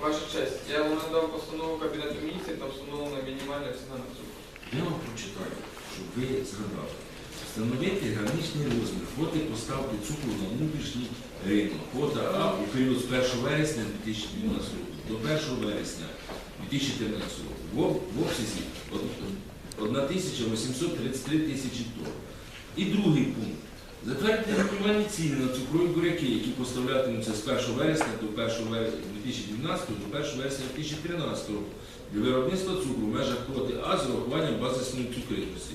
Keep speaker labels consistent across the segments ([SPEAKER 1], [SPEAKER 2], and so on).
[SPEAKER 1] Ваша честь, я вам надав постанову Кабінету міністрів, там встановлена мінімальна ціна на цукор.
[SPEAKER 2] Я вам прочитаю, щоб ви згадали. Встановити граничний розмір квоти поставки цукру на внутрішній ринок. Квота А у період з 1 вересня 2012 року до 1 вересня 2013 року в об- в обсязі од- 1833 тисячі тонн. І другий пункт. Затвердити мінімальні ціни на цукрові буряки, які поставлятимуться з 1 вересня до 1 вересня 2012 до 1 вересня 2013 року для виробництва цукру в межах квоти А з урахуванням базисної цукритності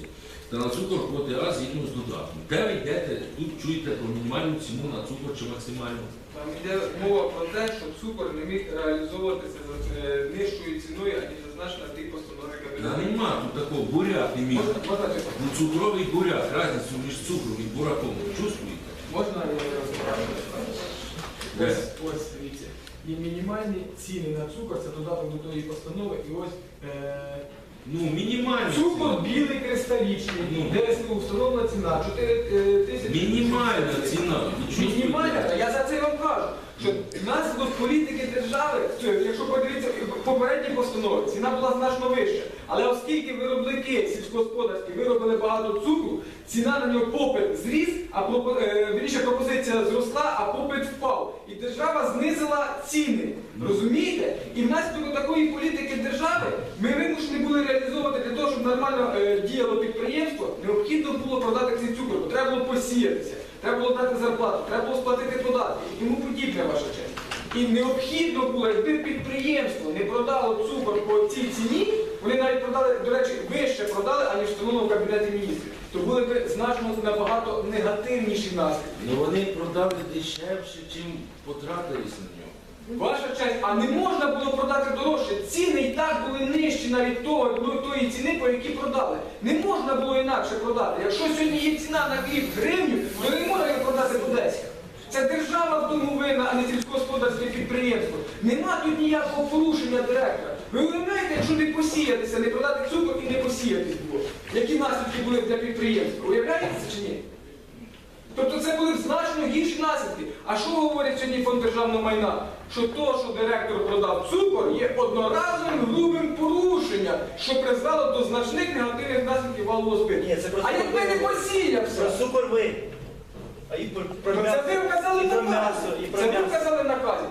[SPEAKER 2] та на цукор квоти А згідно з додатком. Де ви йдете, тут чуєте про мінімальну ціну на цукор чи максимальну?
[SPEAKER 1] Там йде мова про те, що цукор не міг реалізовуватися за е, нижчою ціною, аніж зазначена в тій постанові
[SPEAKER 2] Та
[SPEAKER 1] Кабінету.
[SPEAKER 2] нема тут такого буряк не міг.
[SPEAKER 1] Можна, можна, чи-
[SPEAKER 2] Ну цукровий буряк, Разницу між цукром і бураком. Чувствуете? Чувствуєте?
[SPEAKER 1] можна я розповідаю?
[SPEAKER 2] Де?
[SPEAKER 3] Ось, ось, дивіться. Є мінімальні ціни на цукор, це додаток до тої постанови, і ось е,
[SPEAKER 2] Ну, мінімальна
[SPEAKER 3] цукор білий кристалічний,
[SPEAKER 2] Ну.
[SPEAKER 3] ДСУ встановлена ціна 4 е, тисячі.
[SPEAKER 2] Мінімальна ціна.
[SPEAKER 3] Мінімальна, та я за це вам кажу. Що внаслідок політики держави, якщо подивитися попередні постанови, ціна була значно вища. Але оскільки виробники сільськогосподарські виробили багато цукру, ціна на нього попит зріс, а пропо- е, вірніше пропозиція зросла, а попит впав. Держава знизила ціни. Розумієте? І внаслідок такої політики держави ми вимушені були реалізовувати для того, щоб нормально е, діяло підприємство, необхідно було продати цей цукор, треба було посіятися. Треба було дати зарплату, треба було сплатити податки і тому подібне, ваша честь. І необхідно було, якби підприємство не продало цукор по цій ціні, вони навіть продали, до речі, вище продали, аніж встановлено в Кабінеті міністрів, то були б значно набагато негативніші наслідки.
[SPEAKER 2] Ну вони продали дешевше, чим потратились на нього.
[SPEAKER 3] Ваша честь, а не можна було продати дорожче. Ціни і так були нижчі навіть того, ну, тої ціни, по якій продали. Не можна було інакше продати. Якщо сьогодні є ціна на хліб гривню, то не можна її продати по 10. Це держава в тому винна, а не сільськогосподарське підприємство. Нема тут ніякого порушення директора. Ви уявляєте, якщо не посіятися, не продати цукор і не посіятись було. Які наслідки були б для підприємства? Уявляєте це чи ні? Тобто це були б значно гірші наслідки. А що говорить сьогодні фонд державного майна? Що то, що директор продав цукор, є одноразовим грубим порушенням, що призвело до значних негативних наслідків валового спирту.
[SPEAKER 4] Ні, це просто
[SPEAKER 3] А якби не посіявся,
[SPEAKER 4] Про цукор ви. І про, про
[SPEAKER 3] то це ви вказали
[SPEAKER 4] і про м'ясо, і про
[SPEAKER 3] Це ви
[SPEAKER 4] м'ясо.
[SPEAKER 3] вказали в наказі.